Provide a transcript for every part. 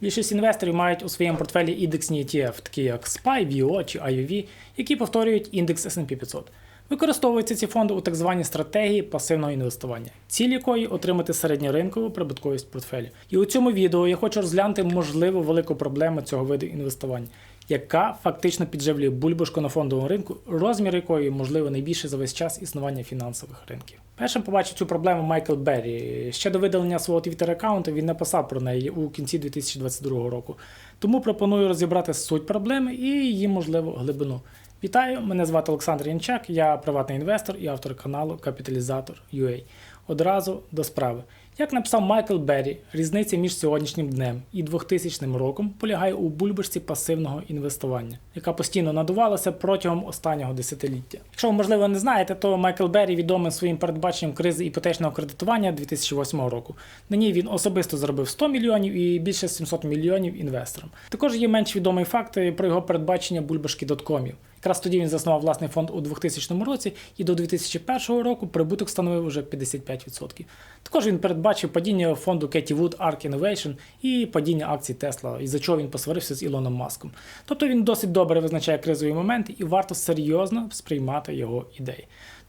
Більшість інвесторів мають у своєму портфелі індексні ETF, такі як SPY, VO чи IOV, які повторюють індекс S&P 500. Використовуються ці фонди у так званій стратегії пасивного інвестування, ціль якої отримати середньоринкову прибутковість портфелю. І у цьому відео я хочу розглянути можливу велику проблему цього виду інвестування, яка фактично підживлює бульбашку на фондовому ринку, розмір якої можливо найбільше за весь час існування фінансових ринків. Першим побачив цю проблему Майкл Беррі. Ще до видалення свого твіттер аккаунту він написав про неї у кінці 2022 року. Тому пропоную розібрати суть проблеми і її можливу глибину. Вітаю, мене звати Олександр Янчак, я приватний інвестор і автор каналу Капіталізатор UA. Одразу до справи. Як написав Майкл Беррі, різниця між сьогоднішнім днем і 2000 роком полягає у бульбашці пасивного інвестування, яка постійно надувалася протягом останнього десятиліття. Якщо ви, можливо, не знаєте, то Майкл Беррі відомий своїм передбаченням кризи іпотечного кредитування 2008 року. На ній він особисто заробив 100 мільйонів і більше 700 мільйонів інвесторам. Також є менш відомий факт про його передбачення бульбашки доткомів. Якраз тоді він заснував власний фонд у 2000 році, і до 2001 року прибуток становив уже 55%. Також він передбачив падіння фонду Кеті Wood Ark Innovation і падіння акцій Tesla, із-за чого він посварився з Ілоном Маском. Тобто він досить добре визначає кризові моменти і варто серйозно сприймати його ідеї.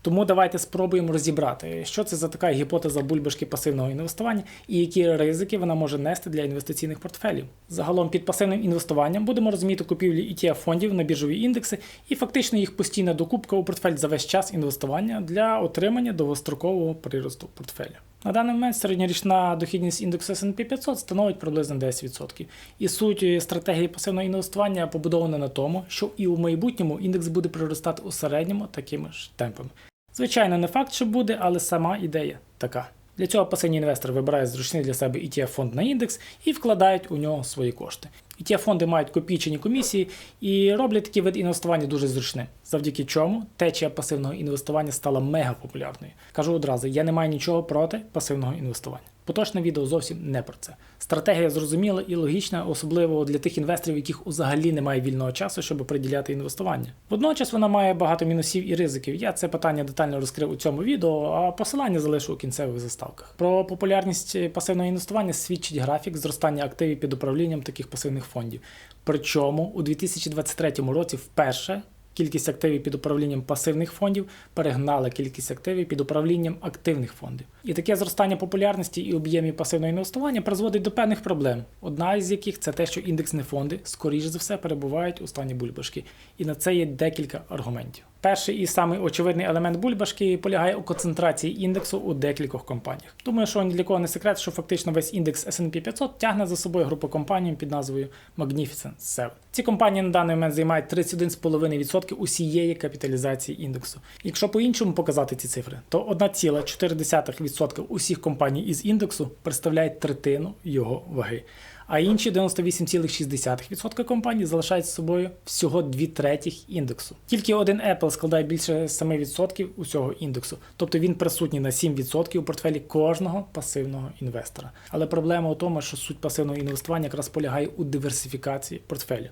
Тому давайте спробуємо розібрати, що це за така гіпотеза бульбашки пасивного інвестування і які ризики вона може нести для інвестиційних портфелів. Загалом під пасивним інвестуванням будемо розуміти купівлі ETF фондів на біржові індекси і фактично їх постійна докупка у портфель за весь час інвестування для отримання довгострокового приросту портфеля. На даний момент середньорічна дохідність індексу S&P 500 становить приблизно 10%. І суть стратегії пасивного інвестування побудована на тому, що і у майбутньому індекс буде приростати у середньому такими ж темпами. Звичайно, не факт, що буде, але сама ідея така. Для цього пасивні інвестори вибирають зручний для себе ETF фонд на індекс і вкладають у нього свої кошти. ETF фонди мають копійчені комісії і роблять такий вид інвестування дуже зручним, завдяки чому течія пасивного інвестування стала мега популярною. Кажу одразу, я не маю нічого проти пасивного інвестування. Поточне відео зовсім не про це. Стратегія зрозуміла і логічна, особливо для тих інвесторів, яких взагалі немає вільного часу, щоб приділяти інвестування. Водночас вона має багато мінусів і ризиків. Я це питання детально розкрив у цьому відео, а посилання залишу у кінцевих заставках. Про популярність пасивного інвестування свідчить графік зростання активів під управлінням таких пасивних фондів. Причому у 2023 році вперше кількість активів під управлінням пасивних фондів перегнала кількість активів під управлінням активних фондів. І таке зростання популярності і об'ємів пасивного інвестування призводить до певних проблем. Одна із яких це те, що індексні фонди, скоріш за все, перебувають у стані бульбашки. І на це є декілька аргументів. Перший і самий очевидний елемент бульбашки полягає у концентрації індексу у декількох компаніях. Думаю, що ні для кого не секрет, що фактично весь індекс S&P 500 тягне за собою групу компаній під назвою Magnificent 7. Ці компанії на даний момент займають 31,5% усієї капіталізації індексу. Якщо по-іншому показати ці цифри, то 1,4% усіх компаній із індексу представляють третину його ваги а інші 98,6% компаній залишають з собою всього 2 третіх індексу. Тільки один Apple складає більше 7% усього індексу, тобто він присутній на 7% у портфелі кожного пасивного інвестора. Але проблема у тому, що суть пасивного інвестування якраз полягає у диверсифікації портфелю.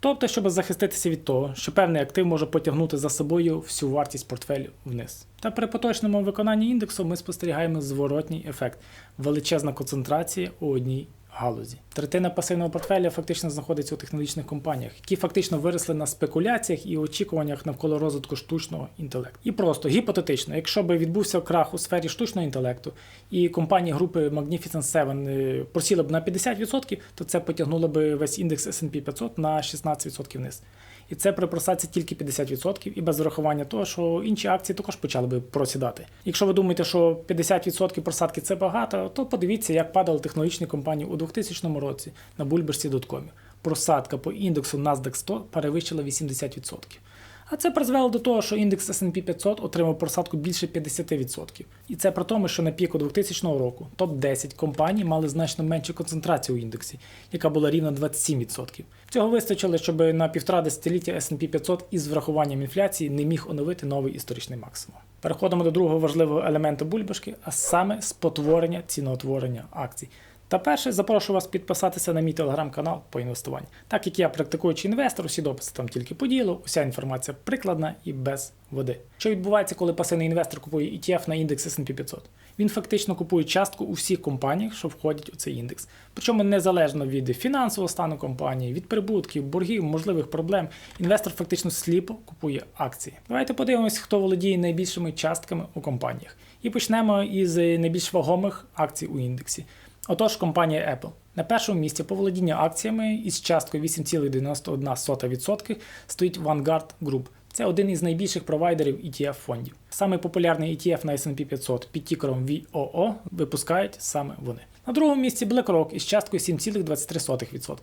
Тобто, щоб захиститися від того, що певний актив може потягнути за собою всю вартість портфелю вниз. Та при поточному виконанні індексу ми спостерігаємо зворотній ефект величезна концентрація у одній галузі. Третина пасивного портфеля фактично знаходиться у технологічних компаніях, які фактично виросли на спекуляціях і очікуваннях навколо розвитку штучного інтелекту. І просто гіпотетично, якщо би відбувся крах у сфері штучного інтелекту, і компанії групи Magnificent 7 е, просіли б на 50%, то це потягнуло б весь індекс S&P 500 на 16% вниз. І це при просадці тільки 50% і без врахування того, що інші акції також почали би просідати. Якщо ви думаєте, що 50% просадки це багато, то подивіться, як падали технологічні компанії у 2000 році на бульберсі.com. Просадка по індексу NASDAQ 100 перевищила 80%. А це призвело до того, що індекс S&P 500 отримав просадку більше 50%. І це при тому, що на піку 2000 року топ-10 компаній мали значно меншу концентрацію у індексі, яка була рівна 27%. Цього вистачило, щоб на півтора десятиліття S&P 500 із врахуванням інфляції не міг оновити новий історичний максимум. Переходимо до другого важливого елементу бульбашки, а саме спотворення ціноутворення акцій. Та перше, запрошую вас підписатися на мій телеграм-канал по інвестуванню. Так як я практикуючий інвестор, усі дописи там тільки по ділу, уся інформація прикладна і без води. Що відбувається, коли пасивний інвестор купує ETF на індекс S&P 500? Він фактично купує частку у всіх компаніях, що входять у цей індекс. Причому незалежно від фінансового стану компанії, від прибутків, боргів, можливих проблем, інвестор фактично сліпо купує акції. Давайте подивимось, хто володіє найбільшими частками у компаніях. І почнемо із найбільш вагомих акцій у індексі. Отож, компанія Apple. На першому місці по володінню акціями із часткою 8,91% стоїть Vanguard Group. Це один із найбільших провайдерів ETF фондів. Саме популярний ETF на S&P 500 під тікером VOO випускають саме вони. На другому місці BlackRock із часткою 7,23%.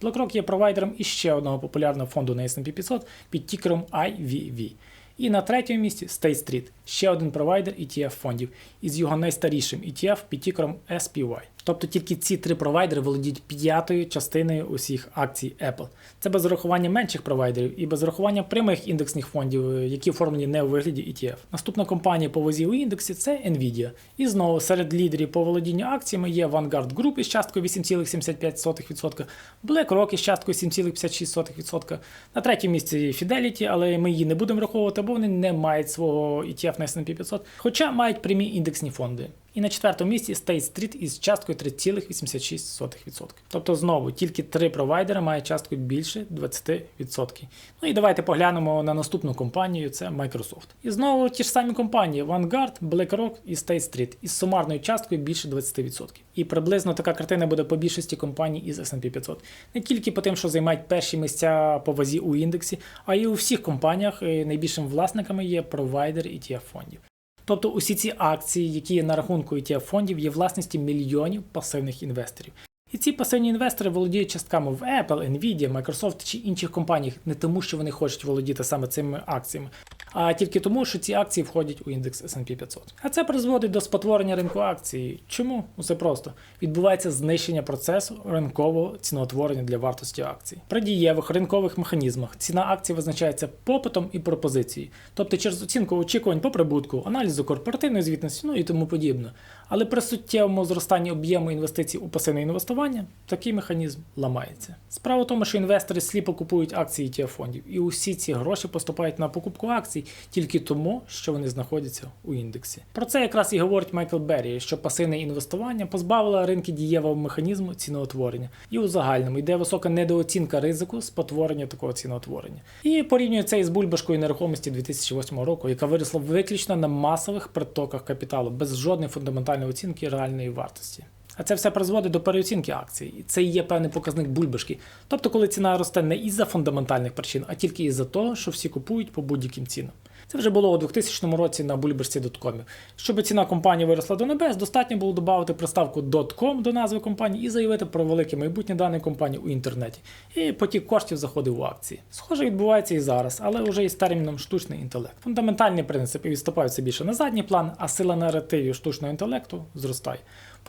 BlackRock є провайдером іще одного популярного фонду на S&P 500 під тікером IVV. І на третьому місці State Street, ще один провайдер ETF фондів із його найстарішим ETF під тікером SPY. Тобто тільки ці три провайдери володіють п'ятою частиною усіх акцій Apple. Це без зарахування менших провайдерів і без зарахування прямих індексних фондів, які оформлені не у вигляді ETF. Наступна компанія по вазі у індексі це Nvidia. І знову серед лідерів по володінню акціями є Vanguard Group із часткою 8,75%, BlackRock із часткою 7,56%. На третьому місці Fidelity, але ми її не будемо враховувати, бо вони не мають свого ETF на S&P 500, хоча мають прямі індексні фонди. І на четвертому місці State Street із часткою 3,86%. Тобто знову тільки три провайдери мають частку більше 20%. Ну і давайте поглянемо на наступну компанію, це Microsoft. І знову ті ж самі компанії Vanguard, BlackRock і State Street із сумарною часткою більше 20%. І приблизно така картина буде по більшості компаній із S&P 500. Не тільки по тим, що займають перші місця по вазі у індексі, а й у всіх компаніях е, найбільшими власниками є провайдери ETF фондів. Тобто усі ці акції, які є на рахунку ETF фондів, є власністю мільйонів пасивних інвесторів. І ці пасивні інвестори володіють частками в Apple, Nvidia, Microsoft чи інших компаніях не тому, що вони хочуть володіти саме цими акціями, а тільки тому, що ці акції входять у індекс S&P 500. А це призводить до спотворення ринку акцій. Чому? Усе просто відбувається знищення процесу ринкового ціноутворення для вартості акцій. При дієвих ринкових механізмах ціна акцій визначається попитом і пропозицією, тобто через оцінку очікувань по прибутку, аналізу корпоративної звітності, ну і тому подібне. Але при суттєвому зростанні об'єму інвестицій у пасивне інвестування такий механізм ламається. Справа в тому, що інвестори сліпо купують акції ETF фондів, і усі ці гроші поступають на покупку акцій тільки тому, що вони знаходяться у індексі. Про це якраз і говорить Майкл Беррі, що пасивне інвестування позбавило ринки дієвого механізму ціноутворення, і у загальному йде висока недооцінка ризику спотворення такого ціноутворення. І порівнює це із бульбашкою нерухомості 2008 року, яка виросла виключно на масових притоках капіталу без жодної фундаментальної оцінки реальної вартості. А це все призводить до переоцінки акцій. І це є певний показник бульбашки. Тобто, коли ціна росте не із-за фундаментальних причин, а тільки із-за того, що всі купують по будь-яким цінам. Це вже було у 2000 році на бульбашці доткомів. Щоб ціна компанії виросла до небес, достатньо було додати приставку .com до назви компанії і заявити про велике майбутнє даної компанії у інтернеті. І потік коштів заходив у акції. Схоже, відбувається і зараз, але вже із терміном штучний інтелект. Фундаментальні принципи відступають все більше на задній план, а сила наративів штучного інтелекту зростає.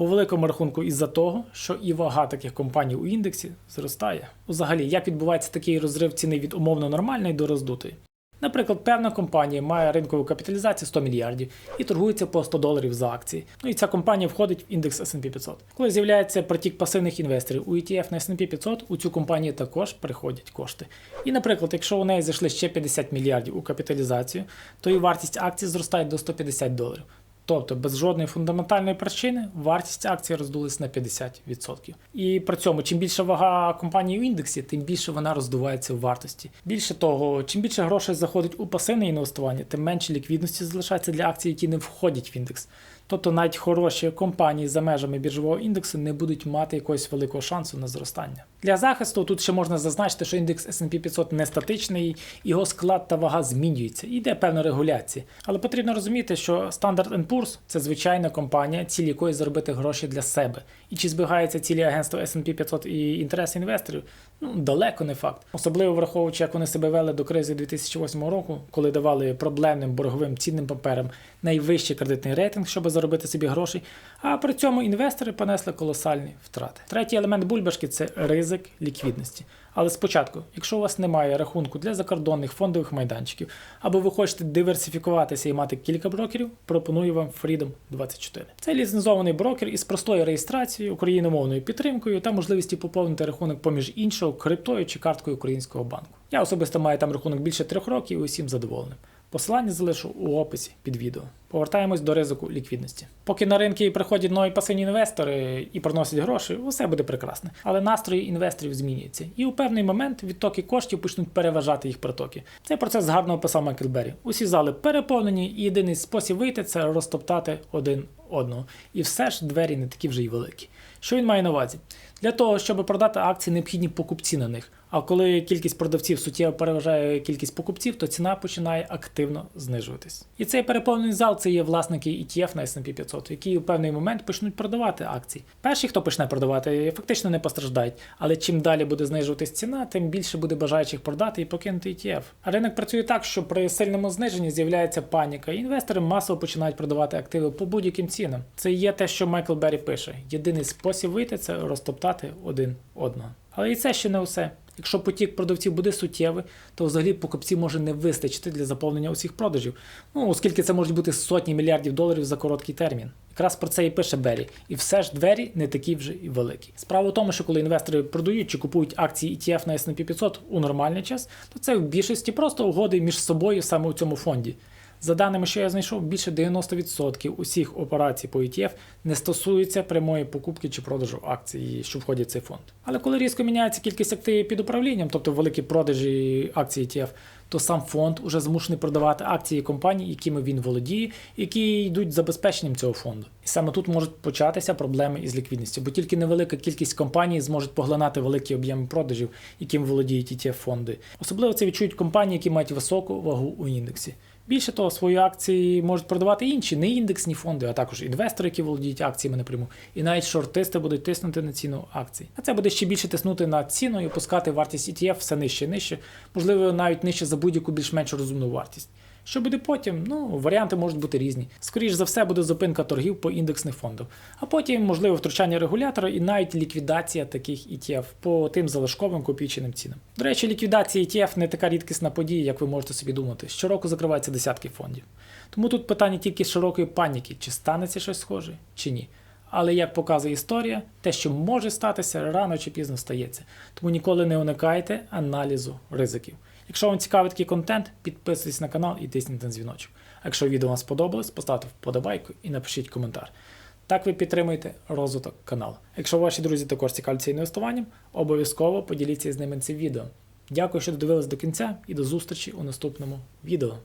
По великому рахунку із-за того, що і вага таких компаній у індексі зростає. Взагалі, як відбувається такий розрив ціни від умовно нормальної до роздутої? Наприклад, певна компанія має ринкову капіталізацію 100 мільярдів і торгується по 100 доларів за акції. Ну і ця компанія входить в індекс S&P 500. Коли з'являється притік пасивних інвесторів у ETF на S&P 500, у цю компанію також приходять кошти. І, наприклад, якщо у неї зайшли ще 50 мільярдів у капіталізацію, то і вартість акцій зростає до 150 доларів. Тобто без жодної фундаментальної причини вартість акції роздулась на 50%. І при цьому, чим більша вага компанії в індексі, тим більше вона роздувається в вартості. Більше того, чим більше грошей заходить у пасивне інвестування, тим менше ліквідності залишається для акцій, які не входять в індекс. Тобто навіть хороші компанії за межами біржового індексу не будуть мати якогось великого шансу на зростання. Для захисту тут ще можна зазначити, що індекс S&P 500 не статичний, його склад та вага змінюються, і йде певна регуляція. Але потрібно розуміти, що Standard Poor's – це звичайна компанія, ціль якої заробити гроші для себе. І чи збігаються цілі агентства S&P 500 і інтереси інвесторів? Ну, далеко не факт. Особливо враховуючи, як вони себе вели до кризи 2008 року, коли давали проблемним борговим цінним паперам найвищий кредитний рейтинг, щоб заробити собі грошей, а при цьому інвестори понесли колосальні втрати. Третій елемент бульбашки це ризик ліквідності. Але спочатку, якщо у вас немає рахунку для закордонних фондових майданчиків, або ви хочете диверсифікуватися і мати кілька брокерів, пропоную вам Freedom 24. Це ліцензований брокер із простою реєстрацією, україномовною підтримкою та можливістю поповнити рахунок поміж іншого криптою чи карткою українського банку. Я особисто маю там рахунок більше трьох років і усім задоволеним. Посилання залишу у описі під відео. Повертаємось до ризику ліквідності. Поки на ринки приходять нові пасивні інвестори і приносять гроші, усе буде прекрасно. Але настрої інвесторів змінюються, і у певний момент відтоки коштів почнуть переважати їх притоки. Цей процес гарно описав Майкл Беррі. Усі зали переповнені, і єдиний спосіб вийти це розтоптати один одного. І все ж двері не такі вже й великі. Що він має на увазі? Для того, щоб продати акції, необхідні покупці на них. А коли кількість продавців суттєво переважає кількість покупців, то ціна починає активно знижуватись. І цей переповнений зал це є власники ETF на S&P 500, які у певний момент почнуть продавати акції. Перші, хто почне продавати, фактично не постраждають. Але чим далі буде знижуватись ціна, тим більше буде бажаючих продати і покинути ETF. Ринок працює так, що при сильному зниженні з'являється паніка, і інвестори масово починають продавати активи по будь-яким цінам. Це є те, що Майкл Беррі пише: єдиний спосіб вийти це розтоптати один одного. Але і це ще не все. Якщо потік продавців буде суттєвий, то взагалі покупців може не вистачити для заповнення усіх продажів. Ну, оскільки це можуть бути сотні мільярдів доларів за короткий термін. Якраз про це і пише Беррі. І все ж двері не такі вже і великі. Справа в тому, що коли інвестори продають чи купують акції ETF на S&P 500 у нормальний час, то це в більшості просто угоди між собою саме у цьому фонді. За даними, що я знайшов, більше 90% усіх операцій по ETF не стосуються прямої покупки чи продажу акцій, що входять в цей фонд. Але коли різко міняється кількість активів під управлінням, тобто великі продажі акцій ETF, то сам фонд уже змушений продавати акції компаній, якими він володіє, які йдуть забезпеченням цього фонду. І саме тут можуть початися проблеми із ліквідністю, бо тільки невелика кількість компаній зможуть поглинати великі об'єми продажів, яким володіють ETF фонди. Особливо це відчують компанії, які мають високу вагу у індексі. Більше того, свої акції можуть продавати інші, не індексні фонди, а також інвестори, які володіють акціями напряму. І навіть шортисти будуть тиснути на ціну акцій. А це буде ще більше тиснути на ціну і опускати вартість ETF все нижче і нижче, можливо, навіть нижче за будь-яку більш-менш розумну вартість. Що буде потім? Ну, варіанти можуть бути різні. Скоріше за все, буде зупинка торгів по індексних фондах, а потім, можливо, втручання регулятора і навіть ліквідація таких ETF по тим залишковим копійченим цінам. До речі, ліквідація ETF не така рідкісна подія, як ви можете собі думати. Щороку закриваються десятки фондів. Тому тут питання тільки широкої паніки, чи станеться щось схоже, чи ні. Але як показує історія, те, що може статися, рано чи пізно стається. Тому ніколи не уникайте аналізу ризиків. Якщо вам цікавий такий контент, підписуйтесь на канал і тисніть на дзвіночок. А якщо відео вам сподобалось, поставте вподобайку і напишіть коментар. Так ви підтримуєте розвиток каналу. Якщо ваші друзі також цікавляться інвестуванням, обов'язково поділіться з ними цим відео. Дякую, що додивились до кінця і до зустрічі у наступному відео.